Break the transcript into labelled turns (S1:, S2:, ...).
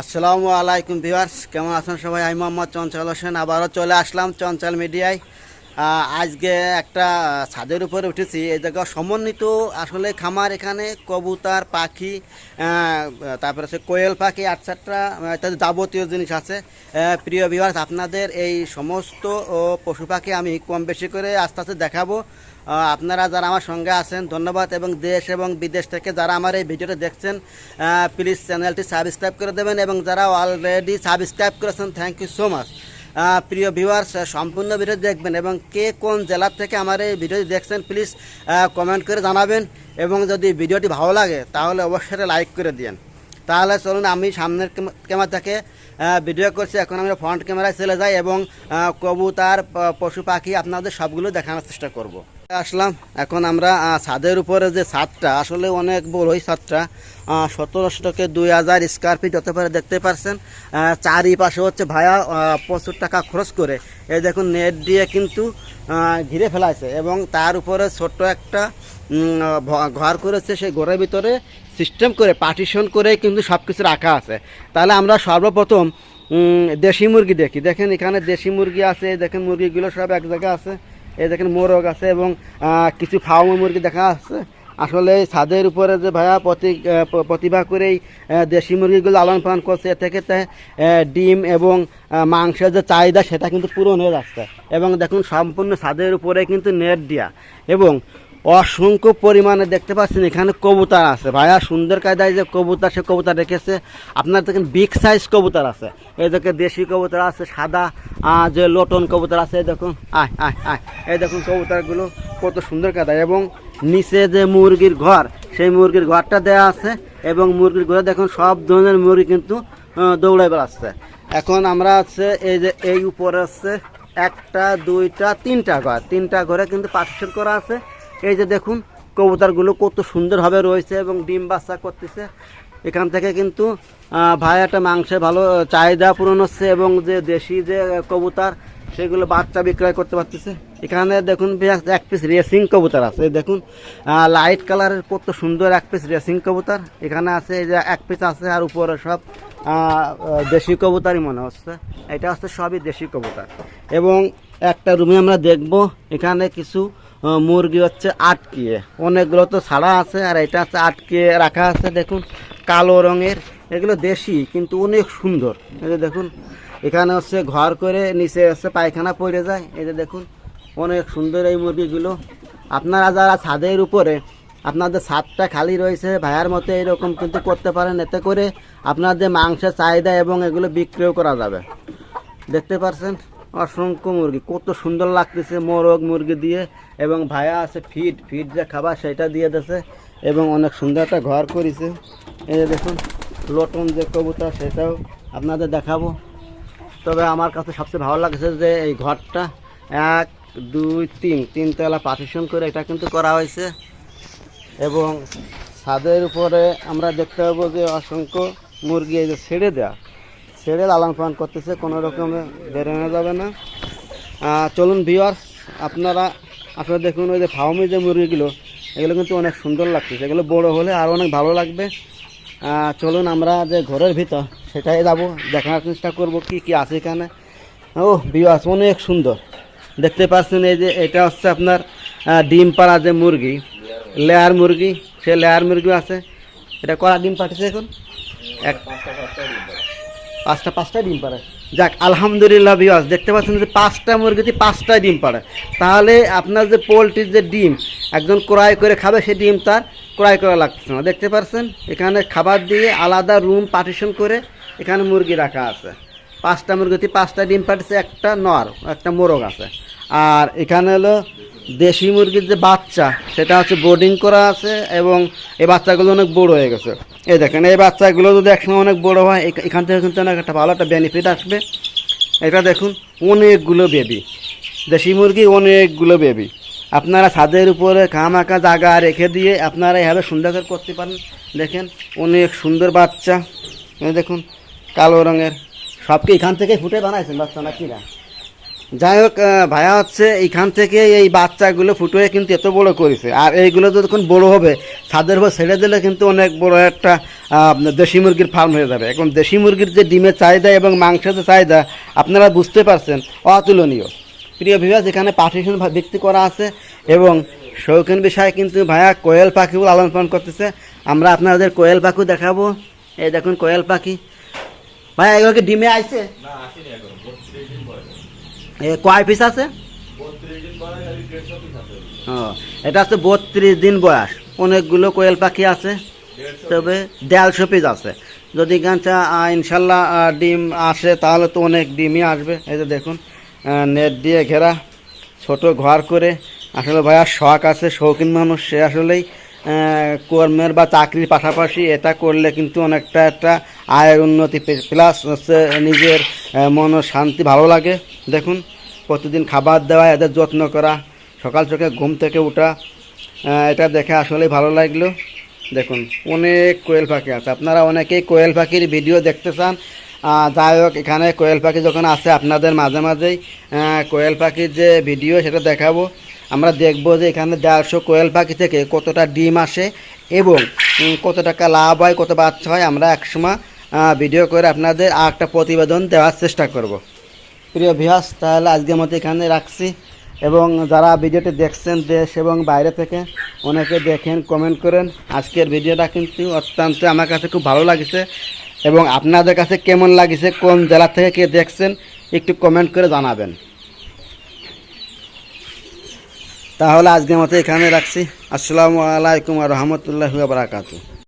S1: আসসালামু আলাইকুম ভিউয়ার্স, কেমন আছেন সবাই? আমি মোহাম্মদ চঞ্চল হোসেন, আবারও চলে আসলাম চঞ্চল মিডিয়ায়। আজকে একটা ছাদের উপরে উঠেছি। এই জায়গা সমন্বিত আসলে খামার এখানে, কবুতর, পাখি তারপরে হচ্ছে কোয়েল পাখি আটসাট্রা ইত্যাদি যাবতীয় জিনিস আছে। প্রিয় ভিউয়ার্স আপনাদের এই সমস্ত পশু পাখি আমি কম বেশি করে আস্তে আস্তে দেখাবো। আপনারা যারা আমার সঙ্গে আছেন, ধন্যবাদ। এবং দেশ এবং বিদেশ থেকে যারা আমার এই ভিডিওটা দেখছেন প্লিজ চ্যানেলটি সাবস্ক্রাইব করে দেবেন। এবং যারা অলরেডি সাবস্ক্রাইব করেছেন থ্যাংক ইউ সো মাচ প্রিয় ভিউয়ার্স সম্পূর্ণ ভিডিও দেখবেন এবং কে কোন জেলার থেকে আমার এই ভিডিওটি দেখছেন প্লিজ কমেন্ট করে জানাবেন। এবং যদি ভিডিওটি ভালো লাগে, তাহলে অবশ্যই লাইক করে দিন তাহলে চলুন, আমি সামনের ক্যামেরা থেকে ভিডিও করছি। এখন আমি ফ্রন্ট ক্যামেরায় চলে যাই এবং কবুতার পশু পাখি আপনাদের সবগুলো দেখানোর চেষ্টা করব। আসলাম। এখন আমরা ছাদের উপরে যে ছাদটা, আসলে অনেক বড় ওই ছাদটা সতেরোশো থেকে দুই হাজার স্কোয়ার ফিট হতে পারে, দেখতে পাচ্ছেন চারিপাশে হচ্ছে ভায়া প্রচুর টাকা খরচ করে। এই দেখুন, নেট দিয়ে কিন্তু ঘিরে ফেলাইছে এবং তার উপরে ছোট্ট একটা ঘর করেছে সেই ঘরের ভিতরে। সিস্টেম করে পার্টিশন করে কিন্তু সব কিছু রাখা আছে। তাহলে আমরা সর্বপ্রথম দেশি মুরগি দেখি। দেখেন এখানে দেশি মুরগি আছে, দেখেন মুরগিগুলো সব এক জায়গায় আছে। এই দেখেন, মোরগ আছে এবং কিছু ফার্ম মুরগি দেখা আছে। আসলে ছাদের উপরে যে ভাইয়া প্রতি প্রতিভা করেই দেশি মুরগিগুলো লালন পালন করছে এ থেকে ডিম এবং মাংসের যে চাহিদা সেটা কিন্তু পূরণ হয়ে যাচ্ছে। এবং দেখুন, সম্পূর্ণ ছাদের উপরে কিন্তু নেট দেওয়া এবং অসংখ্য পরিমাণে দেখতে পাচ্ছেন, এখানে কবুতর আছে। ভাইয়া, সুন্দর কায়দায় যে কবুতর, সে কবুতর রেখেছে। আপনার দেখেন বিগ সাইজ কবুতর আছে। এই দেখে দেশি কবুতর আছে, সাদা যে লটন কবুতর আছে, এই দেখুন, আয় আয় আয়। এই দেখুন কবুতরগুলো কত সুন্দর কায়দায়। এবং নিচে যে মুরগির ঘর, সেই মুরগির ঘরটা দেওয়া আছে। এবং মুরগির ঘরে দেখুন, সব ধরনের মুরগি কিন্তু দৌড়ায় বেড়াচ্ছে। এখন আমরা আছে এই যে, এই উপরে আছে একটা, দুইটা, তিনটা ঘর। তিনটা ঘরে কিন্তু পার্টিশন করা আছে। এই যে দেখুন, কবুতরগুলো কত সুন্দরভাবে রয়েছে এবং ডিম বাচ্চা করতেছে। এখান থেকে কিন্তু ভাই একটা মাংসের ভালো চাহিদা পূরণ হচ্ছে এবং যে দেশি যে কবুতর, সেগুলো বাচ্চা বিক্রয় করতে পারতেছে। এখানে দেখুন এক পিস রেসিং কবুতর আছে। দেখুন লাইট কালারের কত সুন্দর এক পিস রেসিং কবুতর। এখানে আছে এই যে এক পিস আছে আর উপরে সব দেশি কবুতরই মনে হচ্ছে। এটা হচ্ছে সবই দেশি কবুতর। এবং একটা রুমে আমরা দেখব, এখানে কিছু মুরগি হচ্ছে আটকিয়ে অনেকগুলো তো ছাড়া আছে আর এটা হচ্ছে আটকিয়ে রাখা আছে, দেখুন, কালো রঙের। এগুলো দেশি, কিন্তু অনেক সুন্দর। এই যে দেখুন, এখানে হচ্ছে ঘর করে নিচে হচ্ছে পায়খানা পড়ে যায়। এই যে দেখুন, অনেক সুন্দর এই মুরগিগুলো। আপনারা যারা ছাদের উপরে, আপনাদের ছাদটা খালি রয়েছে, ভাইয়ার মতো এরকম কিন্তু করতে পারেন। এতে করে আপনাদের মাংসের চাহিদা এবং এগুলো বিক্রিও করা যাবে। দেখতে পাচ্ছেন অসংখ্য মুরগি, কত সুন্দর লাগতেছে মোরগ মুরগি দিয়ে। এবং ভায়া আছে ফিট ফিট যে খাবার সেটা দিয়ে দিয়েছে এবং অনেক সুন্দর একটা ঘর করেছে। এই দেখুন, লটন যে কবুতর সেটাও আপনাদের দেখাবো। তবে আমার কাছে সবচেয়ে ভালো লাগছে যে এই ঘরটা এক, দুই, তিন তিনতলা পার্টিশন করে এটা কিন্তু করা হয়েছে। এবং ছাদের উপরে আমরা দেখতে পাবো যে অসংখ্য মুরগি এই যে ছেড়ে দেওয়া ছেড়ে লালন পালন করতেছে, কোনো রকমে বেরোনো যাবে না। চলুন ভিওয়ার্স আপনারা আপনারা দেখুন ওই যে ফার্মে যে মুরগিগুলো, এগুলো কিন্তু অনেক সুন্দর লাগতেছে। এগুলো বড় হলে আরও অনেক ভালো লাগবে। চলুন আমরা যে ঘরের ভিতর, সেটাই যাব, দেখার চেষ্টা করব কি কি আছে এখানে। ও ভিওয়ার্স অনেক সুন্দর। দেখতে পাচ্ছেন এই যে, এটা হচ্ছে আপনার ডিম পাড়া যে মুরগি, লেয়ার মুরগি, সে লেয়ার মুরগি আছে। এটা করা ডিম পাঠিয়েছে এখন? এক পাঁচটা পাঁচটা ডিম পাড়ে। যাক, আলহামদুলিল্লাহ বিয়াস দেখতে পাচ্ছেন যে পাঁচটা মুরগিতে পাঁচটা ডিম পাড়ে। তাহলে আপনার যে পোলট্রির যে ডিম, একজন ক্রয় করে খাবে সেই ডিম তার ক্রয় করা লাগতেছে না। দেখতে পাচ্ছেন, এখানে খাবার দিয়ে আলাদা রুম পার্টিশন করে এখানে মুরগি রাখা আছে। পাঁচটা মুরগিতে পাঁচটা ডিম পাঠিয়েছে একটা নর, একটা মোরগ আছে। আর এখানে হলো দেশি মুরগির যে বাচ্চা, সেটা হচ্ছে বোর্ডিং করা আছে এবং এই বাচ্চাগুলো অনেক বড় হয়ে গেছে। এই দেখেন, এই বাচ্চাগুলো যদি একসময় অনেক বড় হয় এখান থেকে কিন্তু অনেক একটা ভালো একটা বেনিফিট আসবে। এটা দেখুন, অনেকগুলো বেবি দেশি মুরগি, অনেকগুলো বেবি আপনারা ছাদের উপরে খামাকা জায়গা রেখে দিয়ে আপনারা এভাবে সুন্দর করে করতে পারেন। দেখেন, অনেক সুন্দর বাচ্চা। দেখুন, কালো রঙের। সবকে এখান থেকে ফুটে বানাইছেন বাচ্চা না? যাই হোক ভাইয়া হচ্ছে এইখান থেকে এই বাচ্চাগুলো ফুটোয়ে কিন্তু এত বড় করেছে। আর এইগুলো যখন বড় হবে, ছাদের উপর ছেড়ে দিলে কিন্তু অনেক বড় একটা দেশি মুরগির ফার্ম হয়ে যাবে। এখন দেশি মুরগির যে ডিমের চাহিদা এবং মাংসের যে চাহিদা, আপনারা বুঝতে পারছেন, অতুলনীয়। প্রিয় বিভাগ এখানে পার্টিশন বিক্রি করা আছে এবং শৌখিন বিষয়ে কিন্তু ভাইয়া কোয়েল পাখিও লালন পালন করতেছে। আমরা আপনাদের কোয়েল পাখি দেখাবো। এই দেখুন কোয়েল পাখি। ভাইয়া, এগুলো কি ডিমে আইছে?
S2: না আসেনি এখন বত্রিশ দিন বয়স
S1: এ কয় পিস আছে?
S2: আছে
S1: এটা হচ্ছে বত্রিশ দিন বয়স। অনেকগুলো কোয়েল পাখি আছে, তবে দেড়শো পিস আছে। যদি গানটা ইনশাল্লাহ ডিম আসে, তাহলে তো অনেক ডিমই আসবে। এই যে দেখুন নেট দিয়ে ঘেরা, ছোট ঘর করে। আসলে ভাইয়া শখ আছে, শৌখিন মানুষ, সে আসলেই কর্মের বা চাকরির পাশাপাশি এটা করলে কিন্তু অনেকটা একটা আয়ের উন্নতি প্লাস হচ্ছে নিজের মন শান্তি ভালো লাগে। দেখুন, প্রতিদিন খাবার দেওয়া, এদের যত্ন করা, সকাল সকাল ঘুম থেকে ওঠা এটা দেখে আসলেই ভালো লাগল। দেখুন, অনেক কোয়েল পাখি আছে। আপনারা অনেকেই কোয়েল পাখির ভিডিও দেখতে চান। যাই হোক, এখানে কোয়েল পাখি যখন আছে আপনাদের মাঝে মাঝেই কোয়েল পাখির যে ভিডিও সেটা দেখাবো। আমরা দেখব যে এখানে দেড়শো কোয়েল পাখি থেকে কতটা ডিম আসে এবং কত টাকা লাভ হয় কত বাচ্চা হয়, আমরা একসময় ভিডিও করে আপনাদের একটা প্রতিবেদন দেওয়ার চেষ্টা করব। প্রিয় ভিহাস তাহলে আজকের মতো এখানে রাখছি এবং যারা ভিডিওটি দেখছেন দেশ এবং বাইরে থেকে অনেকে দেখেন কমেন্ট করেন, আজকের ভিডিওটা কিন্তু অত্যন্ত আমার কাছে খুব ভালো লাগছে এবং আপনাদের কাছে কেমন লাগছে, কোন জেলা থেকে কে দেখছেন, একটু কমেন্ট করে জানাবেন। তাহলে আজকের মতো এখানে রাখছি। আসসালামু আলাইকুম আর রহমতুল্লাহ বারাকাতু